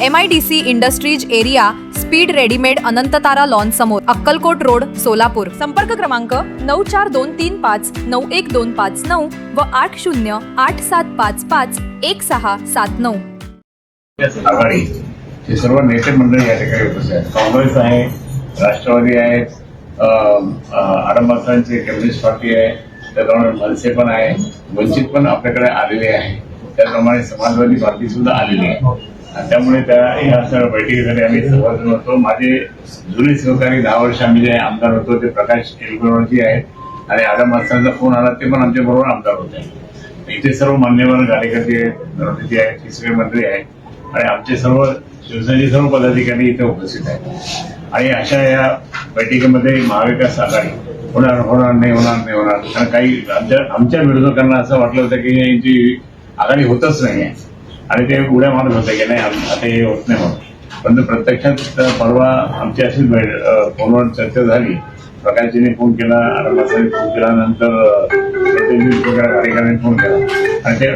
M I D C industries area speed readymade Anantatara lawn समोर Akkalkot road Solapur. संपर्क क्रमांक नऊ चार दोन तीन पाच नऊ एक दोन पाच नऊ व आठ शून्य आठ सात पाच पाच एक सहा सात नऊ. आघाडी. हे सर्व नेते मंडळी या ठिकाणी उपस्थित आहेत. काँग्रेस आहे राष्ट्रवादी आहे आडंबासांची कम्युनिस्ट पार्टी आहे त्याप्रमाणे मनसे पण आहे वंचित पण आपल्याकडे आलेले आहे. त्याप्रमाणे समाजवादी पार्टी सुद्धा आलेली आहे. त्यामुळे त्या या सर्व बैठकीसाठी आम्ही सर्वजण होतो. माझे जुने सहकारी दहा वर्ष आम्ही जे आमदार होतो ते प्रकाश एलकुरजी आहेत. आणि आदम मास्तरांचा फोन आला ते पण आमच्या बरोबर आमदार होते. इथे सर्व मान्यवर कार्यकर्ते आहेत आहेत तिसरे मंत्री आहेत. आणि आमचे सर्व शिवसेनेचे सर्व पदाधिकारी इथे उपस्थित आहेत. आणि अशा या बैठकीमध्ये महाविकास आघाडी होणार होणार नाही होणार नाही होणार. कारण काही आमच्या आमच्या विरोधकांना असं वाटलं होतं की यांची आघाडी होतच नाही आहे. आणि ते उड्या मारत होते की नाही आता हे होत नाही म्हणून. परंतु प्रत्यक्षात परवा आमची अशीच बैठ फोनवर चर्चा झाली. प्रकाशजीने फोन केला आडमासाने फोन केला नंतर कार्यकर्त्यांनी फोन केला. आणि ते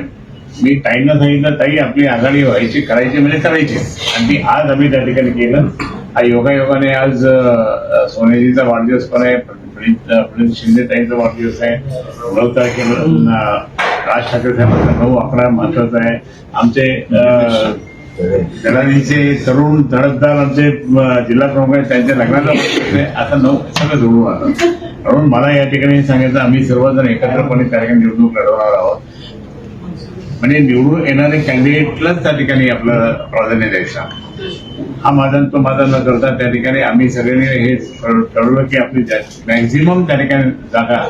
मी ताईंना सांगितलं ताई आपली आघाडी व्हायची करायची म्हणजे करायची. आणि ती आज आम्ही त्या ठिकाणी केलं हा योगायोगाने आज सोनेजीचा वाढदिवस पण आहे प्रणित शिंदे ताईंचा वाढदिवस आहे. नऊ तारखेला राज ठाकरे साहेबांचा नऊ अकरा महत्त्वाचा आहे. आमचे अं, तरुण धडकदार आमचे जिल्हा प्रमुख आहेत त्यांच्या लग्नाचा आता नऊ सगळं जोडून आलं म्हणून मला या ठिकाणी सांगायचं आम्ही सर्वजण एकत्रपणे कार्यक्रम निवडणूक लढवणार आहोत. म्हणजे निवडून येणारे कॅन्डिडेटलाच त्या ठिकाणी आपलं प्राधान्य द्यायचं. हा माझा तो माझा न करता त्या ठिकाणी आम्ही सगळ्यांनी हे ठरवलं की आपली मॅक्झिमम त्या ठिकाणी जागा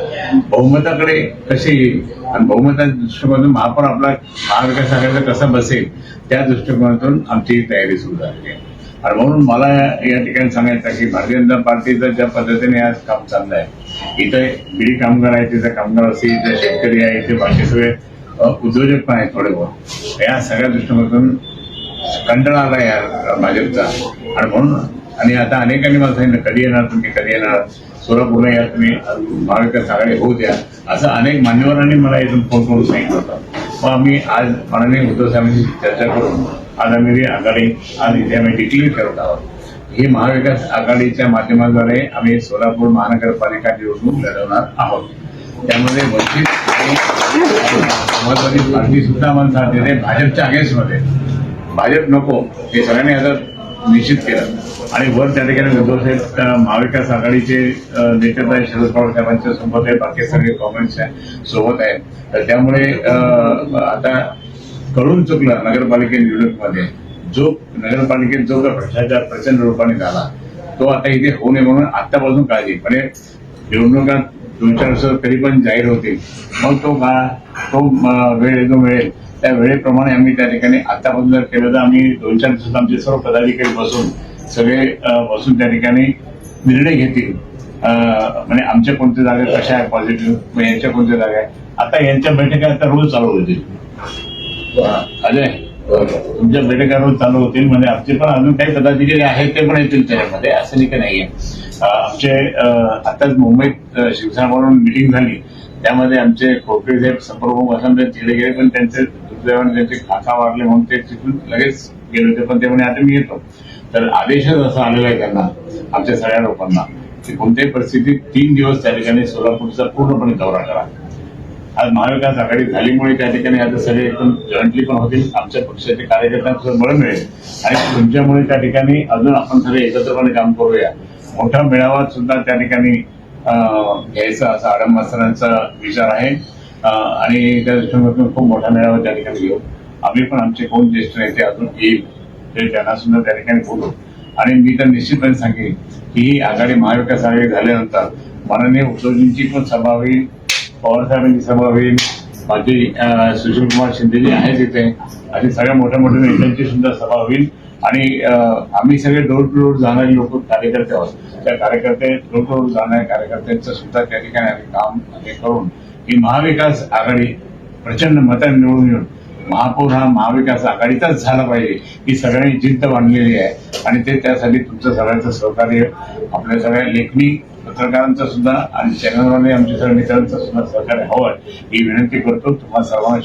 बहुमताकडे कशी येईल? आणि बहुमताच्या दृष्टिकोनातून महापौर आपला महाविकास आघाडीचा कसा बसेल त्या दृष्टिकोनातून आमची तयारी सुरू झाली आहे. आणि म्हणून मला या ठिकाणी सांगायचं की भारतीय जनता पार्टीचं ज्या पद्धतीने आज काम चाललं आहे इथे बिडी कामगार आहे तिथे कामगार असतील इथे शेतकरी आहे इथे बाकी सगळे उद्योजक पण आहेत थोडे बहुत या सगळ्या दृष्टिकोनातून कंटाळा आला यार भाजपचा. आणि म्हणून आणि आता अनेकांनी मला सांगितलं कधी येणार तुम्ही कधी येणार? सोलापूरला या तुम्ही महाविकास आघाडी होऊ द्या असं अनेक मान्यवरांनी मला इथून फोन करून सांगितलं होतं. मग आम्ही आज माननीय उद्धव साहेबांची चर्चा करून आज आम्ही ही आघाडी आज इथे आम्ही डिक्लेअर करत आहोत. ही महाविकास आघाडीच्या माध्यमाद्वारे आम्ही सोलापूर महानगरपालिका निवडणूक लढवणार आहोत. त्यामध्ये वंचित आणि समाजवादी पार्टी सुद्धा आम्हाला साथ देते. भाजपच्या अगेन्स्टमध्ये भाजप नको. हे सगळ्यांनी आता निश्चित केलं. आणि वर त्या ठिकाणी उद्धव साहेब महाविकास आघाडीचे नेते आहेत शरद पवार साहेबांच्या सोबत आहे बाकी सगळे काँग्रेस सोबत आहेत. तर त्यामुळे आता कळून चुकलं नगरपालिके निवडणुकीमध्ये. जो नगरपालिकेत जो काही भ्रष्टाचार प्रचंड रूपाने झाला तो आता इथे होऊ नये म्हणून आतापासून काळजी. म्हणजे निवडणुका दोन चार वर्ष तरी पण जाहीर होतील. मग तो काळ तो वेळ जो मिळेल त्या वेळेप्रमाणे आम्ही त्या ठिकाणी आतापासून जर केलं तर आम्ही दोन चार दिवसात आमचे सर्व पदाधिकारी बसून सगळे बसून त्या ठिकाणी निर्णय घेतील. म्हणजे आमच्या कोणत्या जागा कशा आहे पॉझिटिव्ह यांच्या कोणत्या जागा आहे आता यांच्या बैठका आता रोज चालू होतील. अजय? तुमच्या बैठका रोज चालू होतील म्हणजे आमचे पण अजून काही पदाधिकारी आहेत ते पण येतील त्याच्यामध्ये असं नाही का नाहीये. आमचे आताच मुंबईत अं, शिवसेना म्हणून मिटिंग झाली. त्यामध्ये आमचे खोपडे साहेब संप्रमुख असं ते तिकडे गेले पण त्यांचे दुर्दैवाने त्यांचे खाका वाढले म्हणून ते तिथून लगेच गेले होते पण ते म्हणे आता मी येतो. तर आदेशच असा आलेला आहे त्यांना आमच्या सगळ्या लोकांना की कोणत्याही परिस्थितीत तीन दिवस त्या ठिकाणी सोलापूरचा पूर्णपणे दौरा करा. आज महाविकास आघाडी झाल्यामुळे त्या ठिकाणी आता सगळे एकदम जॉईंटली पण होतील. आमच्या पक्षाचे कार्यकर्त्यांचं बळ मिळेल. आणि तुमच्यामुळे त्या ठिकाणी अजून आपण सगळे एकत्रपणे काम करूया. मोठा मेळावा सुद्धा त्या ठिकाणी अं, घ्यायचा असा आडम मास्तरांचा विचार आहे. आणि त्या दृष्टीने खूप मोठा मेळावा त्या ठिकाणी घेऊ. आम्ही पण आमचे कोण ज्येष्ठ नेते अजून येईल ते त्यांना सुद्धा त्या ठिकाणी बोलू. आणि मी तर निश्चितपणे सांगेन की ही आघाडी महाविकास आघाडी झाल्यानंतर माननीय उद्धवजींची पण सभा होईल. पवार साहेबांची सभा होईल माझी सुशील कुमार शिंदे जे आहेत तिथे आणि सगळ्या मोठ्या मोठ्या नेत्यांची सुद्धा सभा होईल. आणि आम्ही सगळे डोर टू डोर जाणारे लोक कार्यकर्ते आहोत. त्या कार्यकर्ते डोर टू डोर जाणाऱ्या कार्यकर्त्यांचं सुद्धा त्या ठिकाणी आम्ही काम हे करून ही महाविकास आघाडी प्रचंड मतांनी निवडून येऊन महापौर हा महाविकास आघाडीचाच झाला पाहिजे ही सगळ्यांनी जिद्द बांधलेली आहे. आणि ते त्यासाठी तुमचं सगळ्यांचं सहकार्य आपल्या सगळ्या लेखणी पत्रकारांचं सुद्धा आणि चॅनलवाले आमच्या सगळ्या मित्रांचं सुद्धा सहकार्य हवं आहे ही विनंती करतो. तुम्हाला सर्वांना